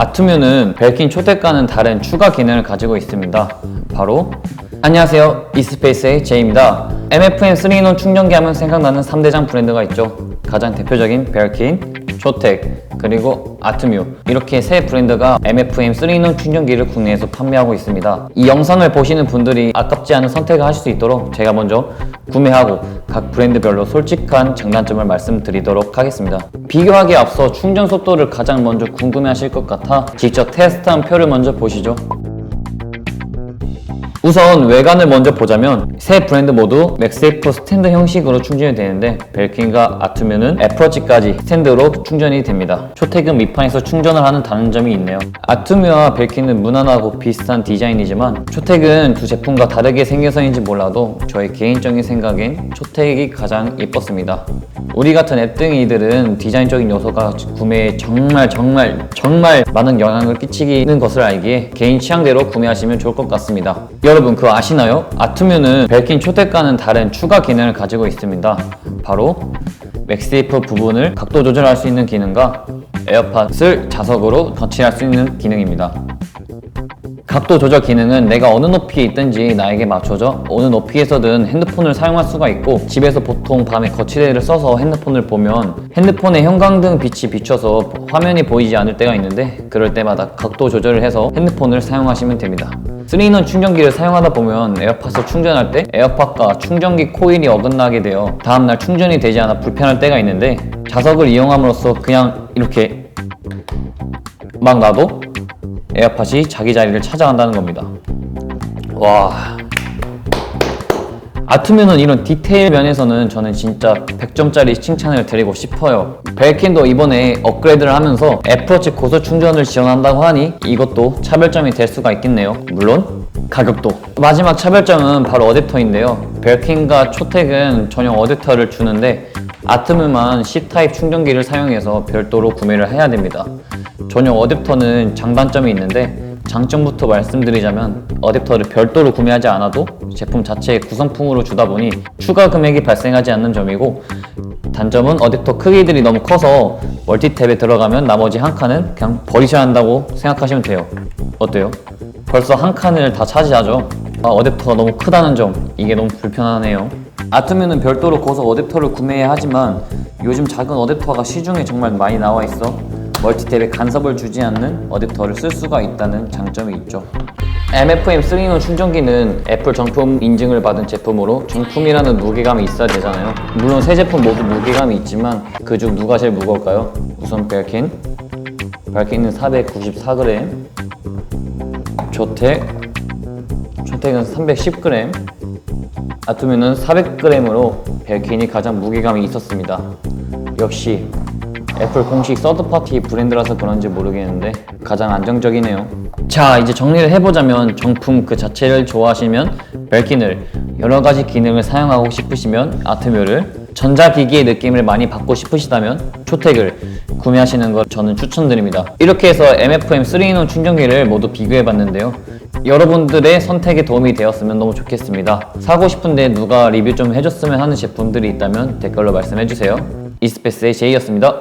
아투뮤는 벨킨 초대과는 다른 추가 기능을 가지고 있습니다. 바로 안녕하세요. 이스페이스의 제이입니다. MFM 3인원 충전기 하면 생각나는 3대장 브랜드가 있죠. 가장 대표적인 벨킨, 초텍, 그리고 아트뮤 이렇게 세 브랜드가 MFM 3인원 충전기를 국내에서 판매하고 있습니다. 이 영상을 보시는 분들이 아깝지 않은 선택을 하실 수 있도록 제가 먼저 구매하고 각 브랜드별로 솔직한 장단점을 말씀드리도록 하겠습니다. 비교하기에 앞서 충전 속도를 가장 먼저 궁금해하실 것 같아 직접 테스트한 표를 먼저 보시죠. 우선 외관을 먼저 보자면 세 브랜드 모두 맥세이프 스탠드 형식으로 충전이 되는데 벨킨과 아투뮤는 애플워치까지 스탠드로 충전이 됩니다. 초택은 밑판에서 충전을 하는 다른 점이 있네요. 아투뮤와 벨킨은 무난하고 비슷한 디자인이지만 초택은 두 제품과 다르게 생겨서인지 몰라도 저의 개인적인 생각엔 초택이 가장 예뻤습니다. 우리 같은 앱등이들은 디자인적인 요소가 구매에 정말 정말 정말 많은 영향을 끼치는 것을 알기에 개인 취향대로 구매하시면 좋을 것 같습니다. 여러분 그거 아시나요? 아투뮤는 벨킨 초대과는 다른 추가 기능을 가지고 있습니다. 바로 맥세이프 부분을 각도 조절할 수 있는 기능과 에어팟을 자석으로 거치할 수 있는 기능입니다. 각도 조절 기능은 내가 어느 높이에 있든지 나에게 맞춰져 어느 높이에서든 핸드폰을 사용할 수가 있고 집에서 보통 밤에 거치대를 써서 핸드폰을 보면 핸드폰의 형광등 빛이 비춰서 화면이 보이지 않을 때가 있는데 그럴 때마다 각도 조절을 해서 핸드폰을 사용하시면 됩니다. 3인원 충전기를 사용하다 보면 에어팟을 충전할 때 에어팟과 충전기 코일이 어긋나게 되어 다음날 충전이 되지 않아 불편할 때가 있는데 자석을 이용함으로써 그냥 이렇게 막 놔도 에어팟이 자기 자리를 찾아간다는 겁니다. 와. 아트면은 이런 디테일 면에서는 저는 진짜 100점짜리 칭찬을 드리고 싶어요. 벨킨도 이번에 업그레이드를 하면서 애플워치 고속 충전을 지원한다고 하니 이것도 차별점이 될 수가 있겠네요. 물론 가격도. 마지막 차별점은 바로 어댑터인데요. 벨킨과 초텍은 전용 어댑터를 주는데 아트뮤만 C타입 충전기를 사용해서 별도로 구매를 해야 됩니다. 전용 어댑터는 장단점이 있는데 장점부터 말씀드리자면 어댑터를 별도로 구매하지 않아도 제품 자체의 구성품으로 주다 보니 추가 금액이 발생하지 않는 점이고 단점은 어댑터 크기들이 너무 커서 멀티탭에 들어가면 나머지 한 칸은 그냥 버리셔야 한다고 생각하시면 돼요. 어때요? 벌써 한 칸을 다 차지하죠. 아, 어댑터가 너무 크다는 점 이게 너무 불편하네요. 아트뮤는 별도로 고속 어댑터를 구매해야 하지만 요즘 작은 어댑터가 시중에 정말 많이 나와 있어 멀티탭에 간섭을 주지 않는 어댑터를 쓸 수가 있다는 장점이 있죠. MFM 3인원 충전기는 애플 정품 인증을 받은 제품으로 정품이라는 무게감이 있어야 되잖아요. 물론 세 제품 모두 무게감이 있지만 그중 누가 제일 무거울까요? 우선 벨킨. 벨킨은 494g. 조텍. 조텍은 310g. 아투뮤는 400g으로 벨킨이 가장 무게감이 있었습니다. 역시 애플 공식 서드파티 브랜드라서 그런지 모르겠는데 가장 안정적이네요. 자 이제 정리를 해보자면 정품 그 자체를 좋아하시면 벨킨을 여러 가지 기능을 사용하고 싶으시면 아트뮤를 전자기기의 느낌을 많이 받고 싶으시다면 초텍을 구매하시는 걸 저는 추천드립니다. 이렇게 해서 MFM 3인원 충전기를 모두 비교해봤는데요. 여러분들의 선택에 도움이 되었으면 너무 좋겠습니다. 사고 싶은데 누가 리뷰 좀 해줬으면 하는 제품들이 있다면 댓글로 말씀해주세요. 이스페스의 제이였습니다.